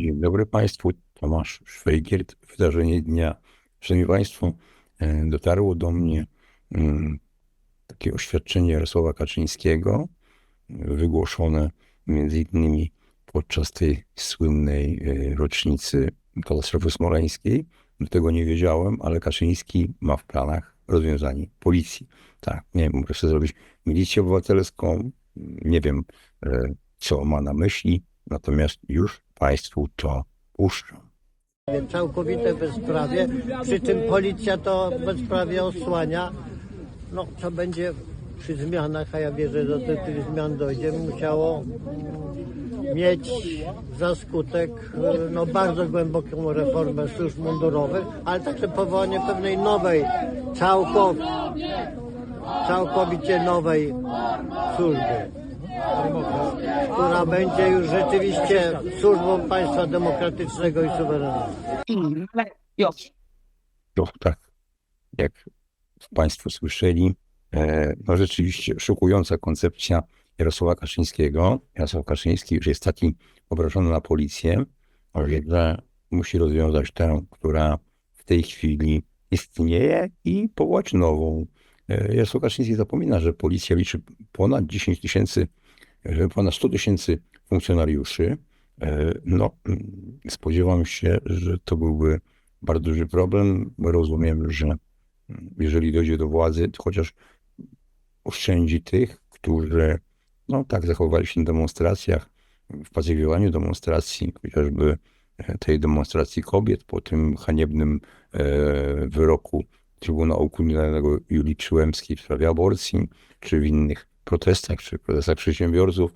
Dzień dobry Państwu. Tomasz Szwejgiert. Wydarzenie dnia. Szanowni Państwo, e, dotarło do mnie mm, takie oświadczenie Jarosława Kaczyńskiego, wygłoszone między innymi podczas tej słynnej e, rocznicy katastrofy smoleńskiej. Do tego nie wiedziałem, ale Kaczyński ma w planach rozwiązanie policji. Tak, nie wiem, sobie zrobić milicję obywatelską. Nie wiem, e, co ma na myśli, natomiast już Państwu to puszczam. Całkowite bezprawie, przy czym policja to bezprawie osłania. No, co będzie przy zmianach, a ja wierzę, że do tych zmian dojdzie, musiało mieć za skutek no, bardzo głęboką reformę służb mundurowych, ale także powołanie pewnej nowej, całkow, całkowicie nowej służby, która będzie już rzeczywiście służbą państwa demokratycznego i suwerennego. To tak, jak Państwo słyszeli, e, no rzeczywiście szokująca koncepcja Jarosława Kaczyńskiego. Jarosław Kaczyński już jest taki obrażony na policję, że musi rozwiązać tę, która w tej chwili istnieje i powołać nową. E, Jarosław Kaczyński zapomina, że policja liczy ponad 10 tysięcy, ponad 100 tysięcy funkcjonariuszy. E, No, spodziewam się, że to byłby bardzo duży problem. Rozumiem, że mm, jeżeli dojdzie do władzy, to chociaż oszczędzi tych, którzy no tak zachowali się na demonstracjach, w pacyfikowaniu demonstracji, chociażby e, tej demonstracji kobiet po tym haniebnym e, wyroku Trybunału Kulinarnego Julii Przyłębskiej w sprawie aborcji, czy w innych protestach, czy protestach przedsiębiorców,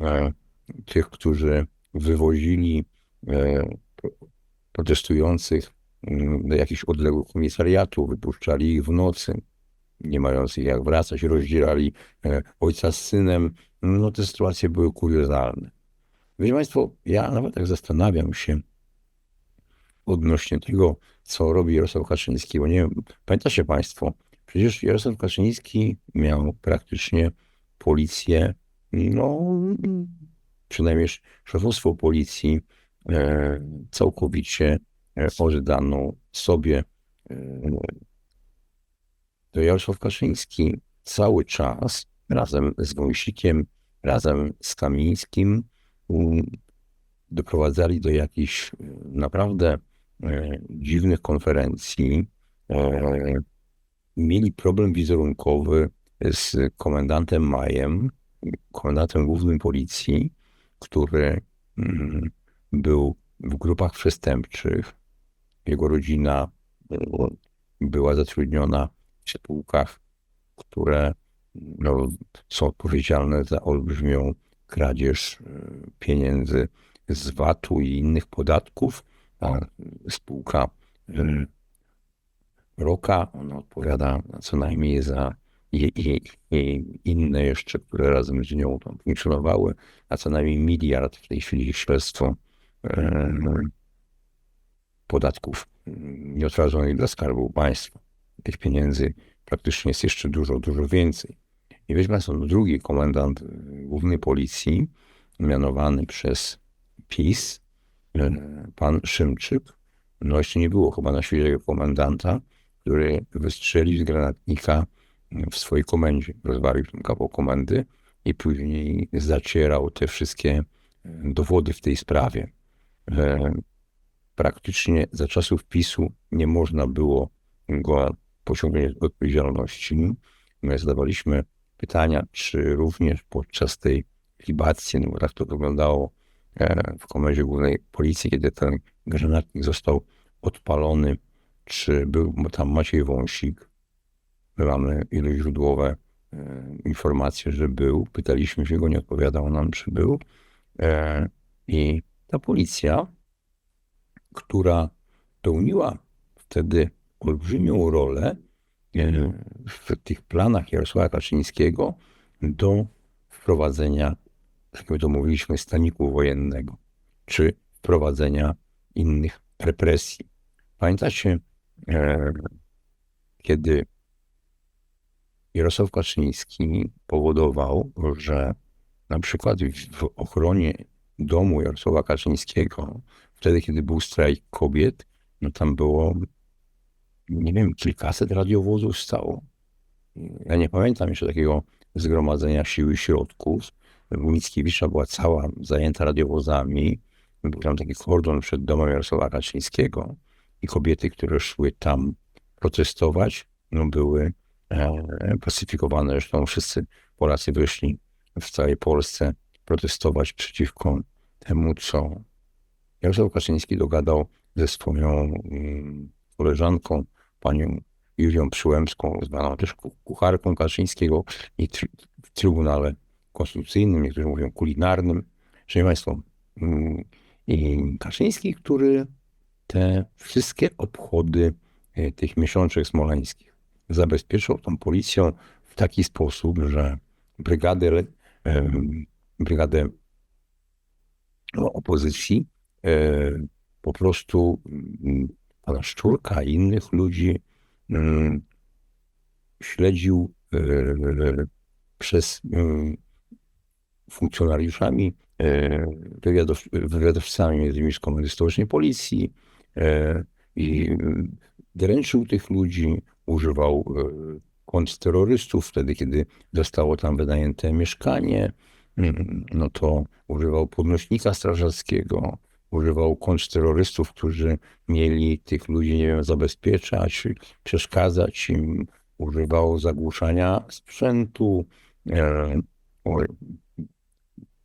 e, tych, którzy wywozili e, pro- protestujących mm, do jakichś odległych komisariatów, wypuszczali ich w nocy, nie mających jak wracać, rozdzierali e, ojca z synem. No te sytuacje były kuriozalne. Wiecie Państwo, ja nawet tak zastanawiam się odnośnie tego, co robi Jarosław Kaczyński, bo nie wiem, pamiętacie Państwo, przecież Jarosław Kaczyński miał praktycznie policję, no przynajmniej szefostwo policji e, całkowicie e, oddaną sobie. E, to Jarosław Kaczyński cały czas razem z Wąsikiem, razem z Kamińskim doprowadzali do jakichś naprawdę dziwnych konferencji. Mieli problem wizerunkowy z komendantem Majem, komendantem głównym policji, który mm, był w grupach przestępczych. Jego rodzina e, była zatrudniona w spółkach, które no, są odpowiedzialne za olbrzymią kradzież e, pieniędzy z VAT-u i innych podatków, a spółka e, Roka, ona odpowiada co najmniej za i, i, i inne jeszcze, które razem z nią tam funkcjonowały, a co najmniej miliard w tej chwili śledztwo e, podatków nieotwarzonych dla Skarbu Państwa. Tych pieniędzy praktycznie jest jeszcze dużo, dużo więcej. I weźmy no drugi komendant e, głównej policji, mianowany przez PiS, e, pan Szymczyk, no jeszcze nie było chyba na świecie komendanta, który wystrzelił z granatnika w swojej komendzie, rozwalił ten kawał komendy i później zacierał te wszystkie e, dowody w tej sprawie. Praktycznie za czasów PiSu nie można było go pociągnąć do odpowiedzialności. My zadawaliśmy pytania, czy również podczas tej libacji, no bo tak to wyglądało e, w komendzie głównej policji, kiedy ten granatnik został odpalony, czy był tam Maciej Wąsik. My mamy źródłowe e, informacje, że był. Pytaliśmy się go, nie odpowiadał nam, czy był. E, I ta policja, która pełniła wtedy olbrzymią rolę e, w tych planach Jarosława Kaczyńskiego do wprowadzenia, jak my to mówiliśmy, staniku wojennego, czy wprowadzenia innych represji. Pamiętacie, kiedy Jarosław Kaczyński powodował, że na przykład w ochronie domu Jarosława Kaczyńskiego, wtedy, kiedy był strajk kobiet, no tam było, nie wiem, kilkaset radiowozów stało. Ja nie pamiętam jeszcze takiego zgromadzenia sił i środków. U Mickiewicza była cała zajęta radiowozami. Był tam taki kordon przed domem Jarosława Kaczyńskiego i kobiety, które szły tam protestować, no były pacyfikowane. Zresztą wszyscy Polacy wyszli w całej Polsce protestować przeciwko temu, co Jarosław Kaczyński dogadał ze swoją mm, koleżanką, panią Julią Przyłębską, zwaną też ku- kucharką Kaczyńskiego i w Trybunale Konstytucyjnym, niektórzy mówią kulinarnym. Szanowni Państwo, mm, i Kaczyński, który te wszystkie obchody e, tych miesiączek smoleńskich zabezpieczał tą policją w taki sposób, że em, brygadę no, opozycji e, po prostu mm, pana Szczurka i innych ludzi mm, śledził e, przez funkcjonariuszami, e, wywiadow, wywiadowcami, między innymi z Komendy Stołecznej Policji e, i mm, dręczył tych ludzi, używał e, kontrterrorystów wtedy, kiedy zostało tam wynajęte mieszkanie, mm, no to używał podnośnika strażackiego, używał kontrterrorystów, którzy mieli tych ludzi, nie wiem, zabezpieczać, przeszkadzać im, używał zagłuszania sprzętu. E,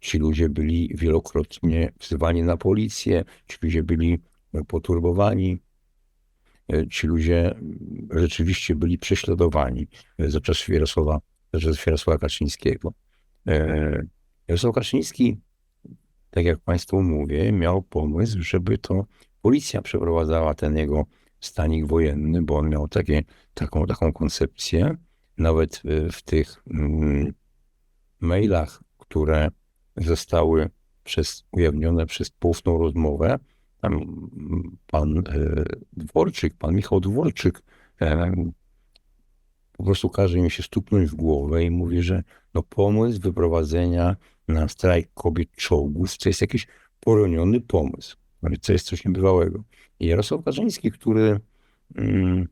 Ci ludzie byli wielokrotnie wzywani na policję, ci ludzie byli poturbowani, e, ci ludzie rzeczywiście byli prześladowani e, za czasów Jarosława, za Jarosława Kaczyńskiego. E, Jarosław Kaczyński, tak jak Państwu mówię, miał pomysł, żeby to policja przeprowadzała ten jego stanik wojenny, bo on miał takie, taką, taką koncepcję. Nawet e, w tych mm, mailach, które zostały przez, ujawnione przez poufną rozmowę, tam mm, pan e, Dworczyk, pan Michał Dworczyk e, po prostu każe im się stuknąć w głowę i mówi, że no pomysł wyprowadzenia na strajk kobiet czołgów to jest jakiś poroniony pomysł. To jest coś niebywałego. I Jarosław Kaczyński, który mm,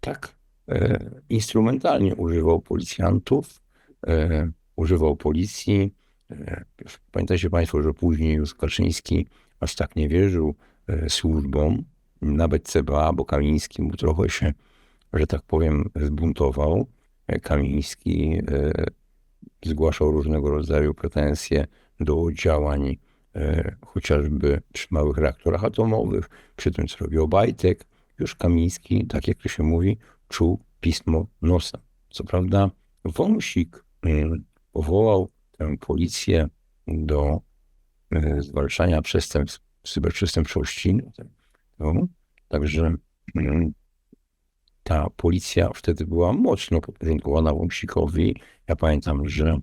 tak e, instrumentalnie używał policjantów, e, używał policji. E, pamiętajcie Państwo, że później już Kaczyński aż tak nie wierzył e, służbom, nawet CBA, bo Kamiński mu trochę się, że tak powiem, zbuntował. E, Kamiński e, zgłaszał różnego rodzaju pretensje do działań chociażby przy małych reaktorach atomowych, przy tym co robił Obajtek. Już Kamiński, tak jak to się mówi, czuł pismo nosa. Co prawda Wąsik mm, powołał tę policję do zwalczania przestępstw, cyberprzestępczości. No, także mm, ta policja wtedy była mocno podporządkowana Wąsikowi. Ja pamiętam, że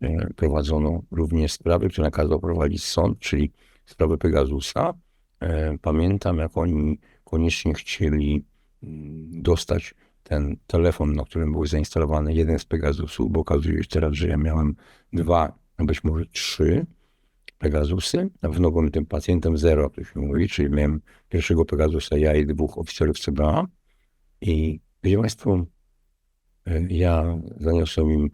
e, prowadzono również sprawy, które nakazał prowadzić sąd, czyli sprawę Pegasusa. E, Pamiętam, jak oni koniecznie chcieli mm, dostać ten telefon, na którym był zainstalowany jeden z Pegasusów, bo okazuje się teraz, że ja miałem dwa, a być może trzy Pegasusy. Pewno byłem tym pacjentem zero, to się mówi, czyli miałem pierwszego Pegasusa ja i dwóch oficerów CBA. I wiecie Państwo, e, ja zaniosłem im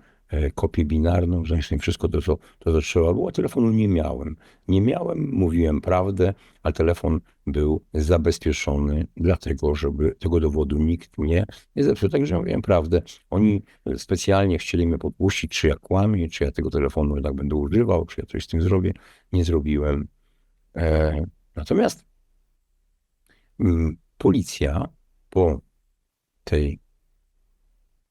kopię binarną, im wszystko to co, to, co trzeba było. Telefonu nie miałem. Nie miałem, mówiłem prawdę, a telefon był zabezpieczony, dlatego, żeby tego dowodu nikt nie, nie zepsuł. Także mówiłem prawdę. Oni specjalnie chcieli mnie podpuścić, czy ja kłamię, czy ja tego telefonu jednak będę używał, czy ja coś z tym zrobię. Nie zrobiłem. E, natomiast mm, policja po tej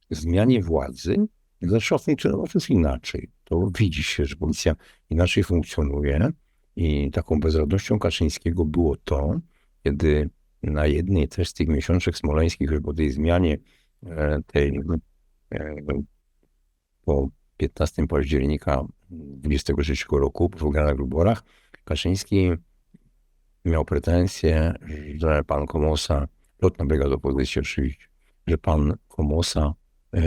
zmianie władzy zaczęła funkcjonować już inaczej. To widzi się, że policja inaczej funkcjonuje i taką bezradnością Kaczyńskiego było to, kiedy na jednej też z tych miesiączek smoleńskich, już po tej zmianie e, tej e, po 15 października 23 roku po wygranych wyborach, Kaczyński miał pretensje, że pan Komosa, lotna brygada opozycji oczywiście, że pan Komosa e,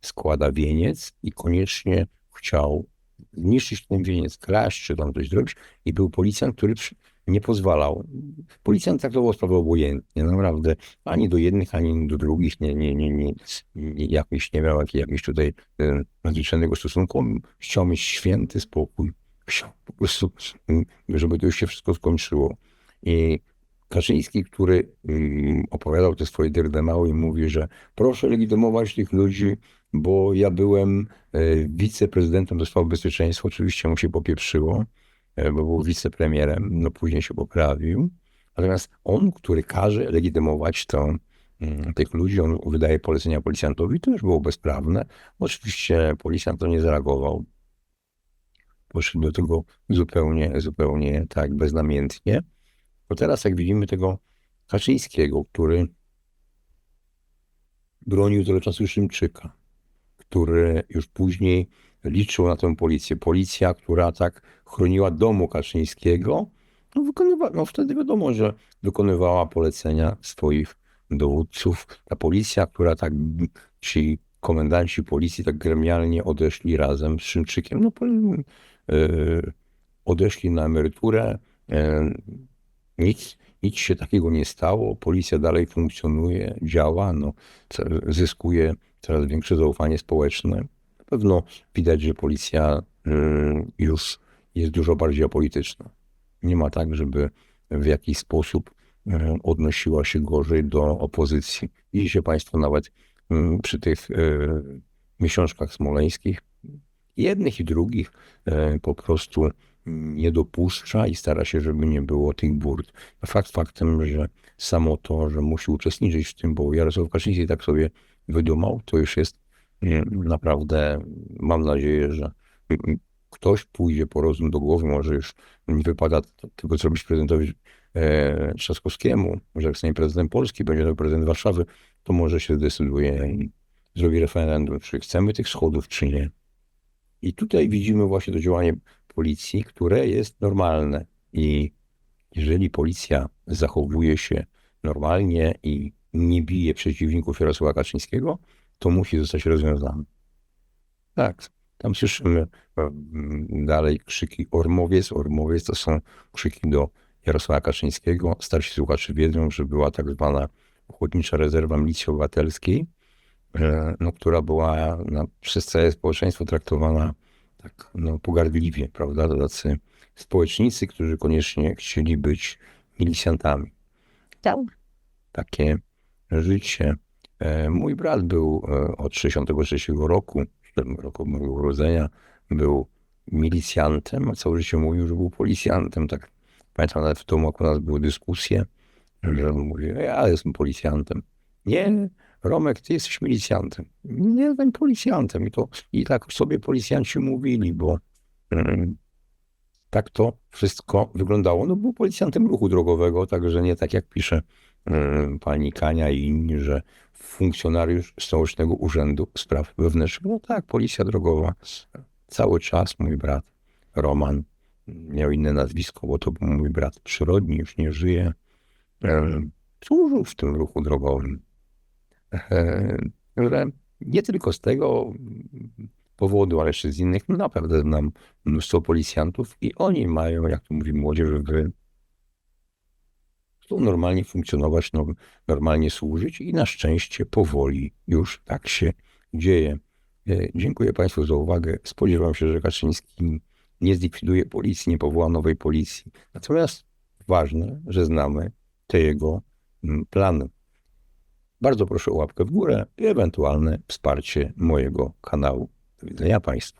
składa wieniec i koniecznie chciał zniszczyć ten wieniec, kraść, czy tam coś zrobić. I był policjant, który nie pozwalał. Policjant traktował sprawę obojętnie, naprawdę. Ani do jednych, ani do drugich nie, nie, nie, nie, nie jakiś, nie miał jakiejś tutaj e, nadzwyczajnego stosunku. On chciał mieć święty spokój. Chciał po prostu, mm, żeby to już się wszystko skończyło. I Kaczyński, który mm, opowiadał te swoje dyrdemały i mówi, że proszę legitymować tych ludzi, bo ja byłem e, wiceprezydentem do spraw bezpieczeństwa. Oczywiście mu się popieprzyło, e, bo był wicepremierem, no później się poprawił. Natomiast on, który każe legitymować to, mm, tych ludzi, on wydaje polecenia policjantowi, to już było bezprawne. Oczywiście policjant to nie zareagował. Poszedł do tego zupełnie, zupełnie tak beznamiętnie. Bo teraz jak widzimy tego Kaczyńskiego, który bronił cały czas Szymczyka, który już później liczył na tę policję. Policja, która tak chroniła domu Kaczyńskiego, no, wykonywa, no wtedy wiadomo, że wykonywała polecenia swoich dowódców. Ta policja, która tak, ci komendanci policji tak gremialnie odeszli razem z Szymczykiem, no yy, odeszli na emeryturę, yy, nic, nic się takiego nie stało, policja dalej funkcjonuje, działa, no, zyskuje coraz większe zaufanie społeczne. Na pewno widać, że policja y, już jest dużo bardziej apolityczna. Nie ma tak, żeby w jakiś sposób y, odnosiła się gorzej do opozycji. Widzicie Państwo nawet y, przy tych miesiączkach smoleńskich, jednych i drugich po prostu nie dopuszcza i stara się, żeby nie było tych burt. Fakt faktem, że samo to, że musi uczestniczyć w tym, bo Jarosław Kaczyński tak sobie wydumał, to już jest naprawdę, mam nadzieję, że ktoś pójdzie po rozum do głowy, może już nie wypada tego zrobić prezydentowi e, Trzaskowskiemu, że jak stanie prezydent Polski, będzie to prezydent Warszawy, to może się zdecyduje i zrobi referendum, czy chcemy tych schodów, czy nie. I tutaj widzimy właśnie to działanie policji, które jest normalne. I jeżeli policja zachowuje się normalnie i nie bije przeciwników Jarosława Kaczyńskiego, to musi zostać rozwiązane. Tak, tam słyszymy mm, dalej krzyki Ormowiec. Ormowiec to są krzyki do Jarosława Kaczyńskiego. Starsi słuchacze wiedzą, że była tak zwana Ochotnicza Rezerwa Milicji Obywatelskiej, e, no, która była przez całe społeczeństwo traktowana tak no, pogardliwie, prawda? Tacy społecznicy, którzy koniecznie chcieli być milicjantami. Tam takie życie. E, Mój brat był e, od 63 roku, 7 roku mojego urodzenia, był milicjantem, a całe życie mówił, że był policjantem. Tak pamiętam nawet w domu, nas były dyskusje, że on mówi, ja jestem policjantem. Nie, Romek, ty jesteś milicjantem. Nie jestem policjantem. I, to, I tak sobie policjanci mówili, bo mm, tak to wszystko wyglądało. No był policjantem ruchu drogowego, także nie tak jak pisze pani Kania i inni, że funkcjonariusz Stołecznego Urzędu Spraw Wewnętrznych. No tak, policja drogowa. Cały czas mój brat Roman miał inne nazwisko, bo to był mój brat przyrodni, już nie żyje. E, Służył w tym ruchu drogowym. E, że nie tylko z tego powodu, ale jeszcze z innych, no naprawdę znam mnóstwo policjantów i oni mają, jak to mówi młodzież, wy chcą normalnie funkcjonować, no, normalnie służyć i na szczęście powoli już tak się dzieje. E, Dziękuję Państwu za uwagę. Spodziewam się, że Kaczyński nie zlikwiduje policji, nie powoła nowej policji. Natomiast ważne, że znamy te jego mm, plany. Bardzo proszę o łapkę w górę i ewentualne wsparcie mojego kanału. Do widzenia Państwu.